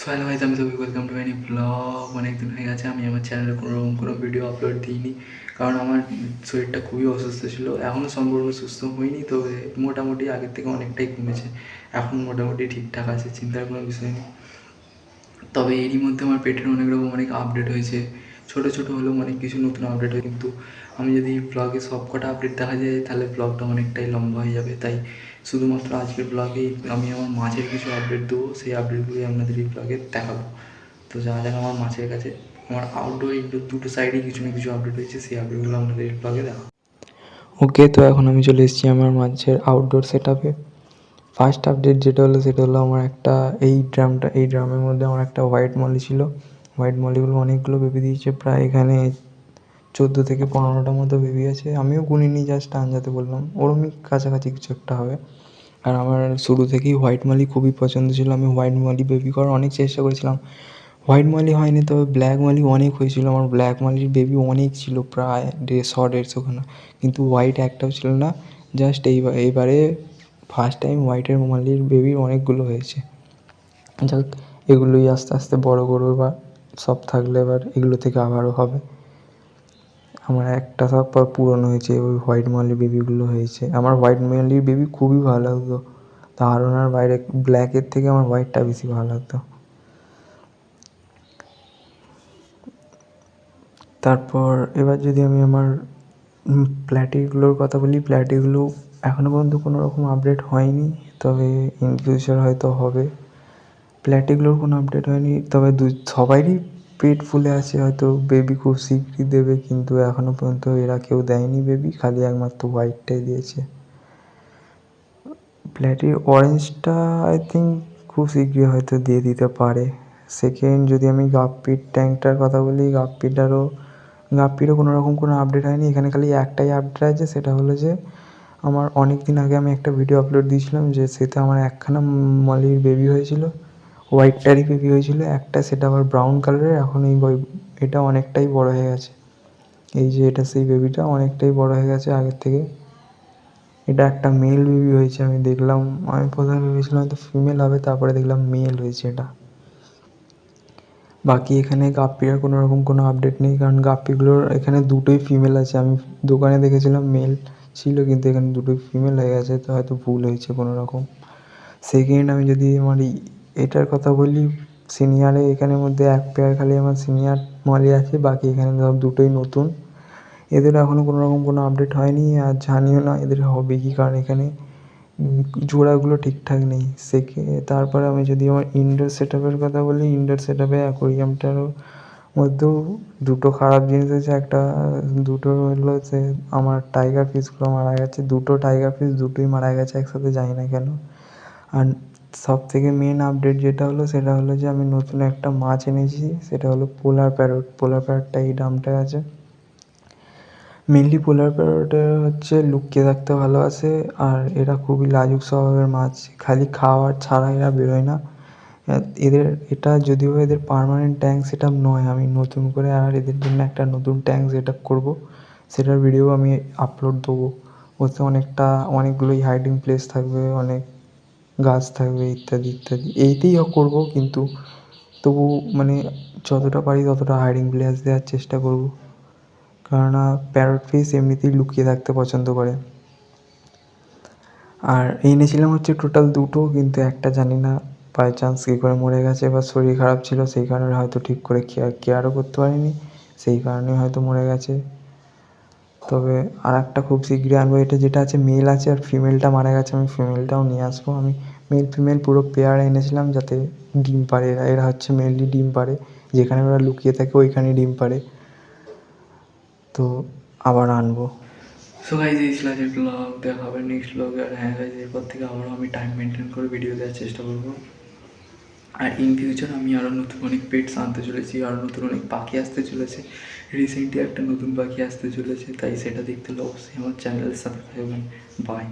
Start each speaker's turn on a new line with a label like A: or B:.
A: So hello ভাই আমি সবাই ওয়েলকাম টু মাই ব্লগ অনেক দিন হয়ে গেছে, আমি আমার চ্যানেলে কোনো রকম কোনো ভিডিও আপলোড দিইনি, কারণ আমার শরীরটা খুবই অসুস্থ ছিল। এখনও সম্পূর্ণ সুস্থ হয়নি তবে মোটামুটি আগের থেকে অনেকটাই কমেছে। এখন মোটামুটি ঠিকঠাক আছে, চিন্তার কোনো বিষয় নেই। তবে এরই মধ্যে আমার পেটের অনেক রকম অনেক আপডেট হয়েছে। ছোটো ছোটো হলেও অনেক কিছু নতুন আপডেট হয়, কিন্তু আমি যদি ব্লগে সব কটা আপডেট দেখা যায়, তাহলে ব্লগটা অনেকটাই লম্বা হয়ে যাবে। তাই শুধুমাত্র আজকের ব্লগেই আমি আমার মাছের কিছু আপডেট দেবো, সেই আপডেটগুলোই আপনাদের এই ব্লগে দেখাবো। তো যা যা আমার মাছের কাছে, আমার আউটডোর ইনডোর দুটো সাইডে কিছু না কিছু আপডেট হয়েছে সেই আপডেটগুলো আপনাদের এই ব্লগে দেখাবো। ওকে তো এখন আমি চলে এসেছি আমার মাছের আউটডোর সেট আপে ফার্স্ট আপডেট যেটা হলো, সেটা হলো আমার একটা, এই ড্রামটা এই ড্রামের মধ্যে আমার একটা হোয়াইট মলি ছিল। হোয়াইট মলিগুলো অনেকগুলো বেবি দিয়েছে, প্রায় এখানে চোদ্দ থেকে পনেরোটার মতো বেবি আছে। আমিও গুনিনি জাস্ট আনজাতে বললাম। ওরমই কাছাকাছি কিছু একটা হবে। আর আমার শুরু থেকেই হোয়াইট মালি খুবই পছন্দ ছিল। আমি হোয়াইট মালি বেবি করার অনেক চেষ্টা করেছিলাম। হোয়াইট মালি হয়নি, তবে ব্ল্যাক মালি অনেক হয়েছিল। আমার ব্ল্যাক মালির বেবি অনেক ছিল, প্রায় দেড়শো দেড়শোখানা কিন্তু হোয়াইট একটাও ছিল না। জাস্ট এইবার, এইবারে ফার্স্ট টাইম হোয়াইটের মালির বেবির অনেকগুলো হয়েছে। যাক, এগুলোই আস্তে আস্তে বড় করব এবার। সব থাকলে এবার এগুলো থেকে আবারও হবে। আমার একটা সব পর পূরণ হয়েছে, ওই হোয়াইট মালির বেবিগুলো হয়েছে। আমার হোয়াইট মালির বেবি খুবই ভালো লাগতো। দারুণ আর বাইরে ব্ল্যাকের থেকে আমার হোয়াইটটা বেশি ভালো লাগতো। তারপর এবার যদি আমি আমার প্ল্যাটিগুলোর কথা বলি, প্ল্যাটিগুলো এখনও পর্যন্ত কোনো রকম আপডেট হয়নি, তবে ইন ফিউচার হয়তো হবে। প্ল্যাটিগুলোর কোনো আপডেট হয়নি, তবে দু সবারই পেট ফুলে আছে, হয়তো বেবি খুব শীঘ্রই দেবে, কিন্তু এখনও পর্যন্ত এরা কেউ দেয়নি বেবি খালি একমাত্র হোয়াইটটাই দিয়েছে। প্ল্যাটির অরেঞ্জটা আই থিঙ্ক খুব শীঘ্রই হয়তো দিয়ে দিতে পারে। সেকেন্ড যদি আমি গাপ্পির ট্যাঙ্কটার কথা বলি গাপ্পিটারও গাপ্পিরও কোনো রকম কোনো আপডেট হয়নি। এখানে খালি একটাই আপডেট আছে, সেটা হলো যে আমার অনেক দিন আগে আমি একটা ভিডিও আপলোড দিয়েছিলাম, যে সেটা আমার একখানা মলির বেবি হয়েছিল। হোয়াইটটারই বেবি হয়েছিল, একটা সেটা আবার ব্রাউন কালারের এখন এই এটা অনেকটাই বড় হয়ে গেছে। এই যে এটা সেই বেবিটা অনেকটাই বড় হয়ে গেছে আগের থেকে। এটা একটা মেল বেবি হয়েছে, আমি দেখলাম, আমি প্রথমে ভেবেছিলাম হয়তো ফিমেল হবে, তারপরে দেখলাম মেল হয়েছে এটা। বাকি এখানে গাপ্পির কোনো রকম কোনো আপডেট নেই, কারণ গাপ্পিগুলোর এখানে দুটোই ফিমেল আছে। আমি দোকানে দেখেছিলাম মেল ছিল, কিন্তু এখানে দুটোই ফিমেল হয়ে গেছে, তো হয়তো ভুল হয়েছে কোনো রকম। সেকেন্ড আমি যদি আমার এটার কথা বলি, সিনিয়রে এখানের মধ্যে এক পেয়ার খালি আমার সিনিয়র মলি আছে, বাকি এখানে সব দুটোই নতুন। এদের এখনও কোনো রকম কোনো আপডেট হয়নি, আর জানিও না এদের হবে কি, কারণ এখানে জোড়াগুলো ঠিকঠাক নেই। সেকে, তারপরে আমি যদি আমার ইনডোর সেট কথা বলি ইনডোর সেট আপে অ্যাকোরিয়ামটারও মধ্যেও দুটো খারাপ জিনিস হয়েছে একটা, দুটো হলো যে আমার টাইগার ফিশগুলো মারা গেছে, দুটো টাইগার ফিশ দুটোই মারা গেছে, একসাথে জানি না কেন। আর সব থেকে মেন আপডেট যেটা হলো, সেটা হলো যে আমি নতুন একটা মাছ এনেছি, সেটা হলো পোলার প্যারট পোলার প্যারটটা এই দামটায় আছে। মেনলি পোলার প্যারটে হচ্ছে লুকিয়ে থাকতে ভালোবাসে আর এরা খুবই লাজুক স্বভাবের মাছ। খালি খাওয়ার ছাড়া এরা বেরোয় না। এদের, এটা যদিও এদের পারমানেন্ট ট্যাঙ্ক সেট আপ নয়, আমি নতুন করে আর এদের জন্য একটা নতুন ট্যাঙ্ক সেট আপ করব। সেটার ভিডিও আমি আপলোড দেবো। ওতে অনেকটা, অনেকগুলোই হাইডিং প্লেস থাকবে, অনেক গাছ থাকবে ইত্যাদি ইত্যাদি। এইতেই করব, কিন্তু তবু মানে যতটা পারি ততটা হাইডিং প্লেস দেওয়ার চেষ্টা করব। কেননা প্যারট ফিশ এমনিতেই লুকিয়ে থাকতে পছন্দ করে। আর এনেছিলাম হচ্ছে টোটাল দুটো, কিন্তু একটা জানি না বাই চান্স কী করে মরে গেছে বা শরীর খারাপ ছিল, সেই কারণে হয়তো ঠিক করে কেয়ার কেয়ারও করতে পারিনি, সেই কারণেই হয়তো মরে গেছে। তবে আর একটা খুব শীঘ্রই আনব, এটা যেটা আছে মেল আছে আর ফিমেলটা মারা গেছে, আমি ফিমেলটাও নিয়ে আসব। আমি মেল ফিমেল পুরো পেয়ার এনেছিলাম যাতে ডিম পারে এরা এরা হচ্ছে মেনলি ডিম পারে যেখানে ওরা লুকিয়ে থাকে ওইখানেই ডিম পারে তো আবার আনব। সো গাইজ এই ছিল আজকের ব্লগ দেখা হবে নেক্সট ব্লগ আর হ্যাঁ গাইজ এরপর থেকে আবারও আমি টাইম মেনটেন করে ভিডিও দেওয়ার চেষ্টা করব। আর ইন ফিউচার আমি আরও নতুন অনেক পেটস আনতে চলেছি আরও নতুন অনেক পাখি আসতে চলেছে। রিসেন্টলি একটা নতুন পাখি আসতে চলেছে, তাই সেটা দেখতে হলে অবশ্যই আমার চ্যানেলের সাথে থাকবেন বাই